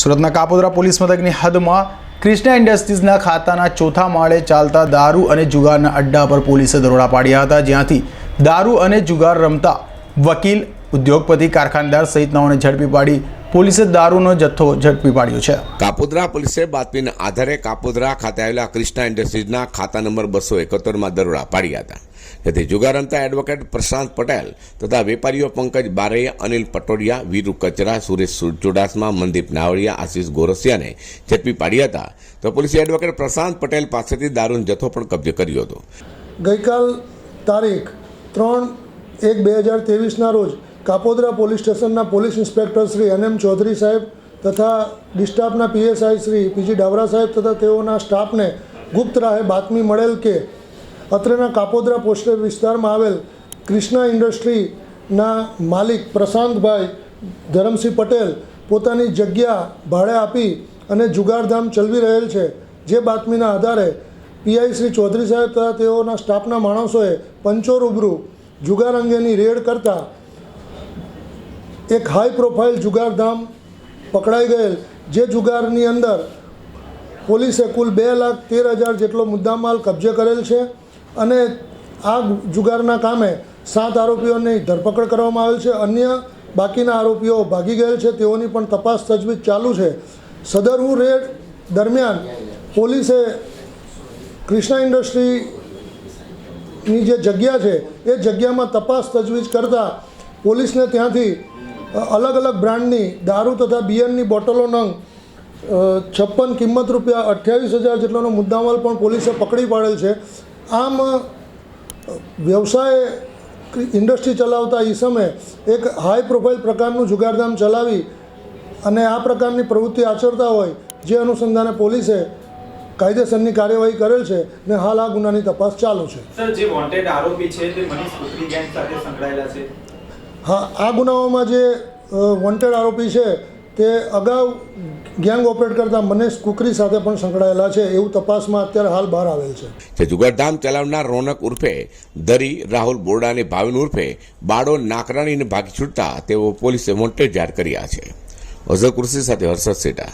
સુરતના કાપોદરા પોલીસ મથકની હદમાં ક્રિષ્ના ઇન્ડસ્ટ્રીઝના ખાતાના ચોથા માળે ચાલતા દારૂ અને જુગારના અડ્ડા પર પોલીસે દરોડા પાડ્યા હતા, જ્યાંથી દારૂ અને જુગાર રમતા વકીલ, ઉદ્યોગપતિ, કારખાનદાર સહિતનાઓને ઝડપી પાડી પોલીસે દારૂનો જથ્થો ઝડપી પાડ્યો છે. કાપોદ્રા પોલીસે બાતમીના આધારે કાપોદ્રા ખાતે આવેલા ક્રિષ્ના ઇન્ડસ્ટ્રીઝના ખાતા નંબર બસો એકોતેરમાં દરોડા પાડ્યા હતા. જેથી જુગાર રમતા એડવોકેટ પ્રશાંત પટેલ તથા વેપારીઓ પંકજ બારૈયા અનિલ પટોડિયા વીરુ કચરા સુરેશ ચુડાસમા મનદીપ નાવડિયા આશીષ ગોરસિયાને ઝડપી પાડ્યા હતા. તો પોલીસે એડવોકેટ પ્રશાંત પટેલ પાસેથી દારૂનો જથ્થો પણ કબજે કર્યો હતો. ગઈકાલ તારીખ ત્રણ એક બે હજાર ત્રેવીસના રોજ કાપોદ્રા પોલીસ સ્ટેશનના police inspector Shri N M Chaudhary saheb તથા ડિસ્ટાફના PSI Shri P G Davra saheb તથા તેઓના સ્ટાફને ગુપ્ત રાહે બાતમી મળેલ કે અત્રેના કાપોદરા પોસ્ટ વિસ્તારમાં આવેલ ક્રિષ્ના ઇન્ડસ્ટ્રીના માલિક પ્રશાંતભાઈ ધરમસિંહ પટેલ પોતાની જગ્યા ભાડે આપી અને જુગારધામ ચલવી રહેલ છે. જે બાતમીના આધારે પીઆઈ શ્રી ચૌધરી સાહેબ તથા તેઓના સ્ટાફના માણસોએ પંચો રૂબરૂ જુગાર અંગેની રેડ કરતા એક હાઈ પ્રોફાઇલ જુગારધામ પકડાઈ ગયેલ, જે જુગારની અંદર પોલીસે કુલ બે લાખ તેર હજાર જેટલો મુદ્દામાલ કબજે કરેલ છે અને આ જુગારના કામે સાત આરોપીઓની ધરપકડ કરવામાં આવેલ છે. અન્ય બાકીના આરોપીઓ ભાગી ગયેલ છે. તેઓની પણ તપાસ તજવીજ ચાલુ છે. સદરવું રેડ દરમિયાન પોલીસે ક્રિષ્ના ઇન્ડસ્ટ્રીની જે જગ્યા છે, એ જગ્યામાં તપાસ તજવીજ કરતાં પોલીસને ત્યાંથી અલગ અલગ બ્રાન્ડની દારૂ તથા બિયરની બોટલો નંગ છપ્પન કિંમત રૂપિયા અઠ્યાવીસ હજાર જેટલાનો મુદ્દામાલ પણ પોલીસે પકડી પાડેલ છે. આમ વ્યવસાય ઇન્ડસ્ટ્રી ચલાવતા ઈસમે એક હાઈ પ્રોફાઇલ પ્રકારનું જુગારધામ ચલાવી અને આ પ્રકારની પ્રવૃત્તિ આચરતા હોય, જે અનુસંધાને પોલીસે કાયદેસરની કાર્યવાહી કરેલ છે ને હાલ આ ગુનાની તપાસ ચાલુ છે. સર જે વોન્ટેડ આરોપી છે તે મનીષ ગેંગ સાથે સંકળાયેલા છે. હા, આ ગુનાઓમાં જે વોન્ટેડ આરોપી છે, તે અગાઉ ગેંગ ઓપરેટ કરતા મનેશ કુકરી સાથે પણ સંકળાયેલા છે, એવું તપાસમાં અત્યારે હાલ બહાર આવેલ છે. જે જુગારધામ ચલાવનાર રોનક ઉર્ફે દરી રાહુલ બોરડાને ભાવિન ઉર્ફે બાળો નાકરાણીને ભાગી છૂટતા તેઓ પોલીસે વોન્ટેડ જાહેર કર્યા છે. અઝર કુર્સી સાથે હર્ષદ સેટા.